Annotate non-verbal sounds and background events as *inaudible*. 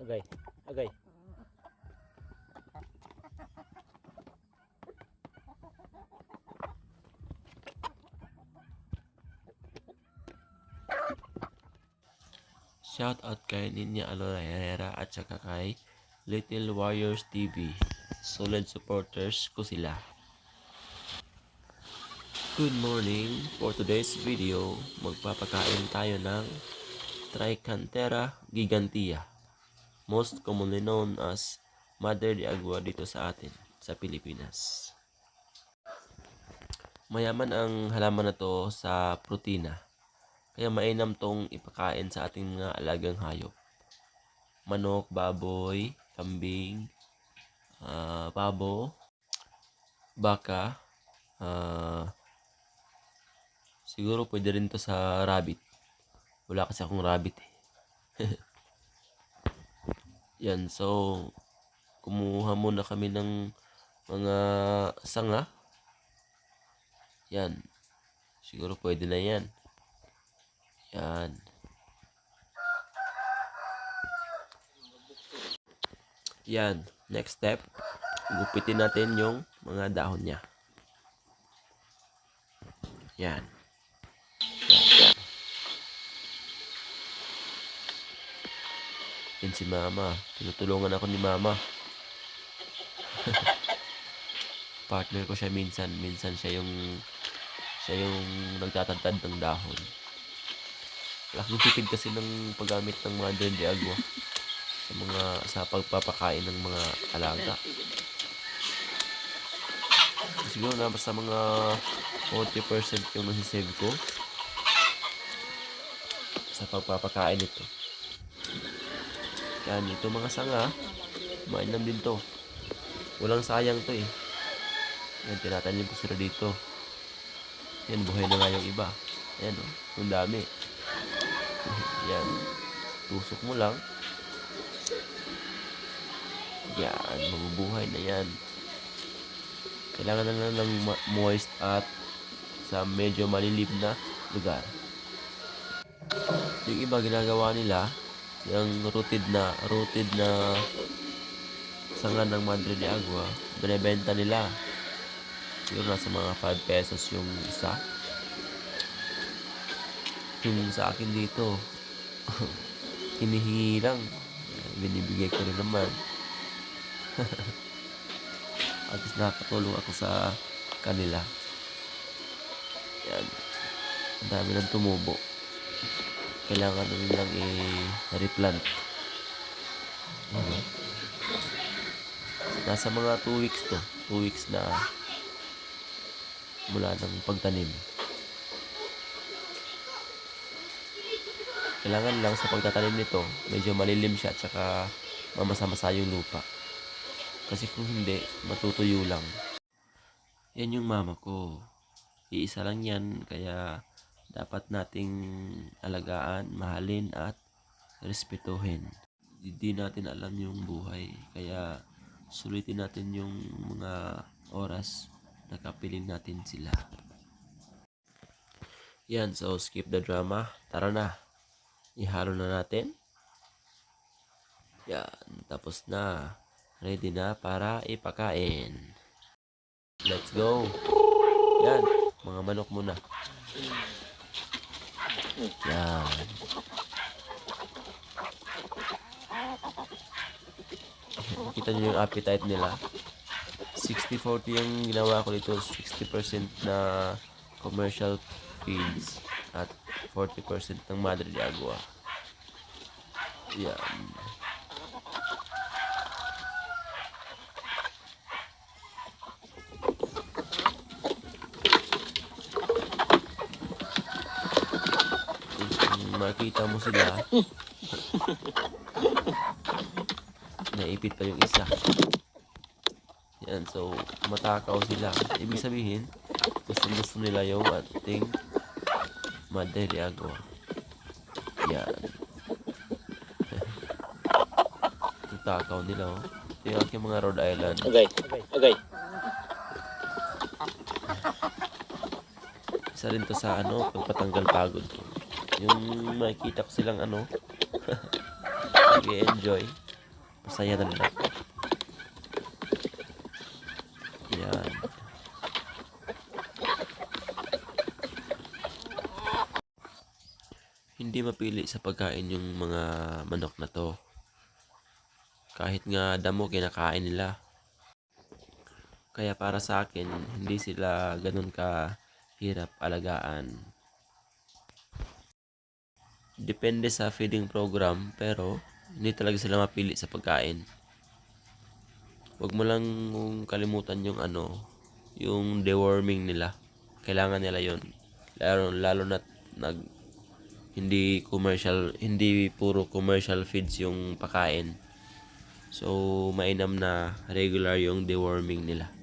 ok ok. Shout out kay Ninya Alora Herrera at saka kay Little Warriors TV. Solid supporters ko sila. Good morning! For today's video, magpapakain tayo ng Trichantera gigantea. Most commonly known as Mother de Agua dito sa atin, sa Pilipinas. Mayaman ang halaman na to sa protina. Kaya mainam tong ipakain sa ating mga alagang hayop. Manok, baboy, kambing, ah, pabo, baka, ah, siguro pwede rin to sa rabbit. Wala kasi akong rabbit eh. *laughs* Yan, so kumuha muna kami ng mga sanga. Yan. Siguro pwede na yan. Yan. Yan. Next step. Gupitin natin yung mga dahon niya. Yan. Yan. Si mama. Tinutulungan ako ni mama. *laughs* Partner ko siya minsan. Minsan siya yung siya yung nagtatantad ng dahon. Laking tipid kasi ng paggamit ng mga de agua sa mga sa pagpapakain ng mga alaga. Siguro na basta mga 40% yung nasisave ko sa pagpapakain nito. Yan, ito mga sanga, mainam din to. Walang sayang to eh. Yan, tinatanim ko sila dito. Yan, buhay na nga yung iba. Yan, oh, ang dami. Yan. Tusok mo lang. Yan, mabubuhay na yan. Kailangan na lang ng moist at sa medyo malilim na lugar. Yung iba ginagawa nila, yung rooted na rooted na sanga ng Madre de Agua, binebenta nila. Siguro nasa mga 5 pesos yung isa. Yung sa akin dito, *laughs* hinihingi lang. Binibigay ko rin naman. *laughs* At least nakakatulong ako sa kanila. Yan. Ang dami ng tumubo. Kailangan na nilang i-replant. Nasa mga 2 weeks to. 2 weeks na mula ng pagtanim. Kailangan lang sa pagtatanim nito, medyo malilim siya at saka mamasa-masa yung lupa. Kasi kung hindi, matutuyo lang. Yan yung mama ko. Iisa lang yan, kaya dapat nating alagaan, mahalin at respetuhin. Hindi natin alam yung buhay, kaya sulitin natin yung mga oras na kapiling natin sila. Yan, so skip the drama. Tara na. Ihalo na natin. Yan, tapos na. Ready na para ipakain. Let's go. Yan, mga manok muna. Yan. Kita nyo yung appetite nila. 60-40 yung ginawa ko dito. 60% na commercial feeds at 40% ng Madre de Agua. Yan. Kung makita mo sila, *laughs* naipit pa yung isa. Yan, so matakaw sila. Ibig sabihin, gusto gusto nila yung ating Madre agua. Yan. Ang takaw nila oh. Yung aking mga Rhode Island. Agay. Agay. Isa rin to sa ano, pagpatanggal pagod. Yung makikita ko silang ano, *laughs* nag-enjoy. Masaya na nila. Yan. Hindi mapili sa pagkain yung mga manok na to. Kahit nga damo kinakain nila. Kaya para sa akin, hindi sila ganun ka hirap alagaan. Depende sa feeding program pero hindi talaga sila mapili sa pagkain. Huwag mo lang kalimutan yung ano, yung deworming nila. Kailangan nila yon Lalo, lalo na nag hindi commercial, hindi puro commercial feeds yung pakain. So, mainam na regular yung deworming nila.